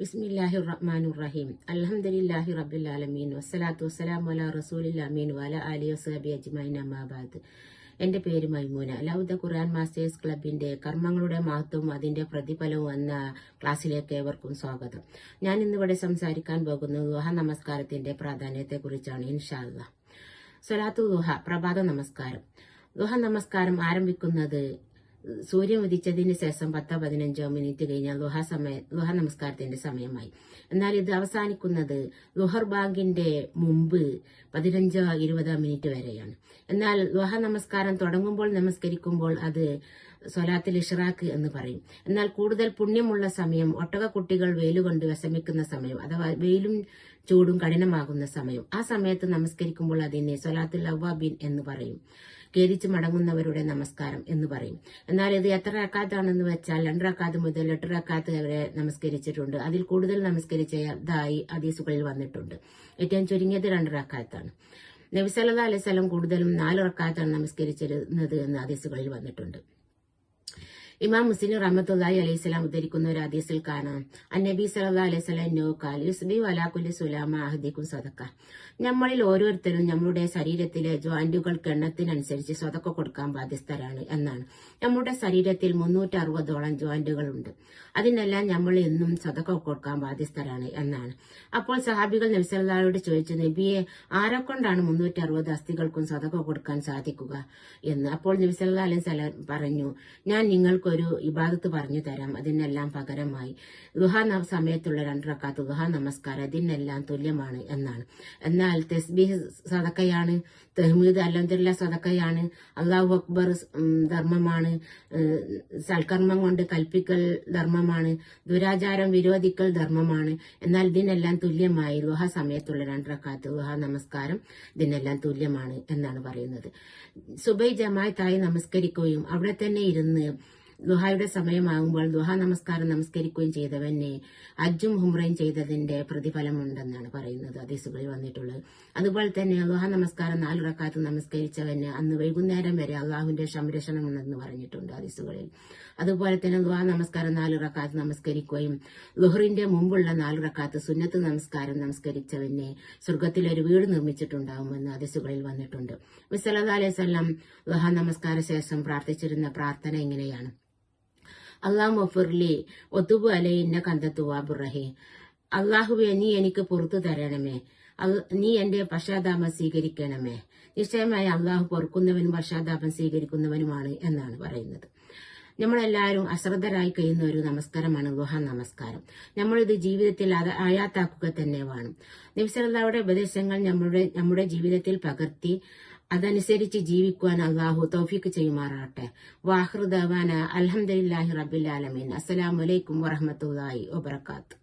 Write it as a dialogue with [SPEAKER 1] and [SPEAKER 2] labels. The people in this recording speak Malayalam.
[SPEAKER 1] ബിസ്മില്ലാഹി റഹ്മാൻ റഹീം അൽഹംദുലില്ലാഹി റബ്ബിൽ ആലമീൻ വസ്സലാത്തു വസ്സലാമു അലാ റസൂലിൽ അമീൻ. വല അലി വസാബി അജ്മൈൻ എന്റെ പേര് മൈമൂന. ലൗദ ഖുർആൻ മാസ്റ്റേഴ്സ് ക്ലബിന്റെ കർമ്മങ്ങളുടെ മഹത്വവും അതിന്റെ പ്രതിഫലവും എന്ന ക്ലാസ്സിലേക്ക് ഏവർക്കും സ്വാഗതം. ഞാൻ ഇന്നിവിടെ സംസാരിക്കാൻ പോകുന്നത് ദുഹ നമസ്കാരത്തിന്റെ പ്രാധാന്യത്തെക്കുറിച്ചാണ് ഇൻഷാല്ല സ്വലാത്തു ദുഹ പ്രഭാത നമസ്കാരം. ദുഹ നമസ്കാരം ആരംഭിക്കുന്നത് സൂര്യൻ ഉദിച്ചതിന് ശേഷം പത്തോ പതിനഞ്ചോ മിനിറ്റ് കഴിഞ്ഞാൽ ലുഹ സമയ ലുഹ നമസ്കാരത്തിന്റെ സമയമായി. എന്നാൽ ഇത് അവസാനിക്കുന്നത് ലുഹർ ബാങ്കിന്റെ മുമ്പ് പതിനഞ്ചോ ഇരുപതോ മിനിറ്റ് വരെയാണ്. എന്നാൽ ലുഹ നമസ്കാരം തുടങ്ങുമ്പോൾ നമസ്കരിക്കുമ്പോൾ അത് സ്വലാത്തിൽ ഇഷറാക്ക് എന്ന് പറയും. എന്നാൽ കൂടുതൽ പുണ്യമുള്ള സമയം ഒട്ടക കുട്ടികൾ വെയിലുകൊണ്ട് വിഷമിക്കുന്ന സമയം അഥവാ വെയിലും ചൂടും കഠിനമാകുന്ന സമയം ആ സമയത്ത് നമസ്കരിക്കുമ്പോൾ അതിനെ സ്വലാത്തുൽ അവ്വാബിൻ എന്ന് പറയും. ഖേദിച്ച് മടങ്ങുന്നവരുടെ നമസ്കാരം എന്ന് പറയും. എന്നാൽ ഇത് എത്ര റക്കാത്താണെന്ന് വെച്ചാൽ രണ്ട് റക്കാത്ത് മുതൽ എട്ട് റക്കാത്ത് വരെ നമസ്കരിച്ചിട്ടുണ്ട്. അതിൽ കൂടുതൽ നമസ്കരിച്ചതായി അതീസുകളിൽ വന്നിട്ടുണ്ട്. ഏറ്റവും ചുരുങ്ങിയത് രണ്ട് റക്കാത്താണ്. നബി അലൈഹി സ്വലം കൂടുതലും നാല് റക്കാത്താണ് നമസ്കരിച്ചിരുന്നത് എന്ന് അതീസുകളിൽ വന്നിട്ടുണ്ട്. ഇമാം മുസ്ലിം റഹ്മത്തുള്ളാഹി അലൈഹി സ്വലാം ഉദ്ധരിക്കുന്ന ഒരു ഹദീസിൽ കാണാം. അന്നബി സല്ലല്ലാഹു അലൈഹി വസല്ലം നോക്കാൽ യുസ്ബി വലാഖുലി സുലാമ അഹദിക്കും സ്വതക്ക നമ്മളിൽ ഓരോരുത്തരും നമ്മുടെ ശരീരത്തിലെ ജോയിന്റുകൾക്ക് എണ്ണത്തിനനുസരിച്ച് സ്വതക്ക കൊടുക്കാൻ ബാധ്യസ്ഥരാണ് എന്നാണ്. നമ്മുടെ ശരീരത്തിൽ മുന്നൂറ്റി അറുപതോളം ജോയിന്റുകളുണ്ട് അതിനെല്ലാം നമ്മൾ എന്നും സ്വതക്ക കൊടുക്കാൻ ബാധ്യസ്ഥരാണ് എന്നാണ്. അപ്പോൾ സഹാബികൾ നബിസല്ലായോട് ചോദിച്ചു നബിയെ ആരെക്കൊണ്ടാണ് മുന്നൂറ്റി അറുപത് അസ്ഥികൾക്കും സ്വതക്ക കൊടുക്കാൻ സാധിക്കുക? എന്ന്. അപ്പോൾ നബിസല്ലാ അലൈഹി സ്വലാം പറഞ്ഞു ഞാൻ നിങ്ങൾക്കൊരു ഇബാദത്ത് പറഞ്ഞു തരാം. അതിനെല്ലാം പകരമായി ഗുഹ സമയത്തുള്ള രണ്ടറക്കാത്ത് ഗുഹ നമസ്കാരം. അതിനെല്ലാം തുല്യമാണ് എന്നാണ്. എന്നാൽ തെസ്ബീഹ് സദക്കയാണ് തെഹ്മീദ് അലഹദില്ല സദക്കയാണ് അള്ളാഹു അക്ബർ ധർമ്മമാണ് സൽക്കർമ്മം കൊണ്ട് കൽപ്പിക്കൽ ധർമ്മമാണ് ദുരാചാരം വിരോധിക്കൽ ധർമ്മമാണ്. എന്നാൽ ഇതിനെല്ലാം തുല്യമായി ഗുഹ സമയത്തുള്ള രണ്ടറക്കാത്ത് ഗുഹ നമസ്കാരം ഇതിനെല്ലാം തുല്യമാണ് എന്നാണ് പറയുന്നത്. സുബൈ ജമായത്തായി നമസ്കരിക്കുകയും അവിടെ തന്നെ ഇരുന്ന് ദുഹായുടെ സമയമാകുമ്പോൾ ദുഹ നമസ്കാരം നമസ്കരിക്കുകയും ചെയ്തവനെ അജ്ജും ഹുംറയും ചെയ്തതിന്റെ പ്രതിഫലമുണ്ടെന്നാണ് പറയുന്നത്. ഹദീസുകളിൽ വന്നിട്ടുള്ളത്. അതുപോലെ തന്നെ ദുഹ നമസ്കാരം നാല് റക്കാത്ത് നമസ്കരിച്ചവന് അന്ന് വൈകുന്നേരം വരെ അള്ളാഹുവിന്റെ സംരക്ഷണം ഉണ്ടെന്ന് പറഞ്ഞിട്ടുണ്ട് ഹദീസുകളിൽ അതുപോലെ തന്നെ ദുഹ നമസ്കാരം നാല് റക്കാത്ത് നമസ്കരിക്കുകയും ലുഹറിന്റെ മുമ്പുള്ള നാല് റക്കാത്ത് സുന്നത്ത് നമസ്കാരം നമസ്കരിച്ചവനെ സ്വർഗത്തിൽ ഒരു വീട് നിർമ്മിച്ചിട്ടുണ്ടാവുമെന്ന് ഹദീസുകളിൽ വന്നിട്ടുണ്ട്. വിസലത അലൈഹി സ്വല്ലാം ദുഹ നമസ്കാര ശേഷം പ്രാർത്ഥിച്ചിരുന്ന പ്രാർത്ഥന ഇങ്ങനെയാണ്. അള്ളാഹ് മൊഫുർലി ഒത്തുബു അലയിന്ന കന്തത്തുവാബുറഹി അള്ളാഹുവെ നീ എനിക്ക് പുറത്തു തരണമേ. നീ എന്റെ പശ്ചാത്താപം സ്വീകരിക്കണമേ. നിശ്ചയമായി അള്ളാഹു പൊറുക്കുന്നവനും പശ്ചാത്താപം സ്വീകരിക്കുന്നവനുമാണ് എന്നാണ് പറയുന്നത്. നമ്മളെല്ലാവരും അശ്രദ്ധരായി കഴിയുന്ന ഒരു നമസ്കാരമാണ് ഗുഹ നമസ്കാരം. നമ്മളിത് ജീവിതത്തിൽ അത് ആയാത്താക്കുക തന്നെ വേണം. നിമിഷങ്ങളുടെ ഉപദേശങ്ങൾ നമ്മുടെ നമ്മുടെ ജീവിതത്തിൽ പകർത്തി അതനുസരിച്ച് ജീവിക്കുവാൻ അള്ളാഹു തൗഫീക്ക് ചെയ്യുമാറാട്ടെ വാഹൃദവാന അലഹദില്ലാഹി റബിൻ അസ്സലാമലൈക്കും വറഹമത്തല്ലാഹി വബർക്കാത്തു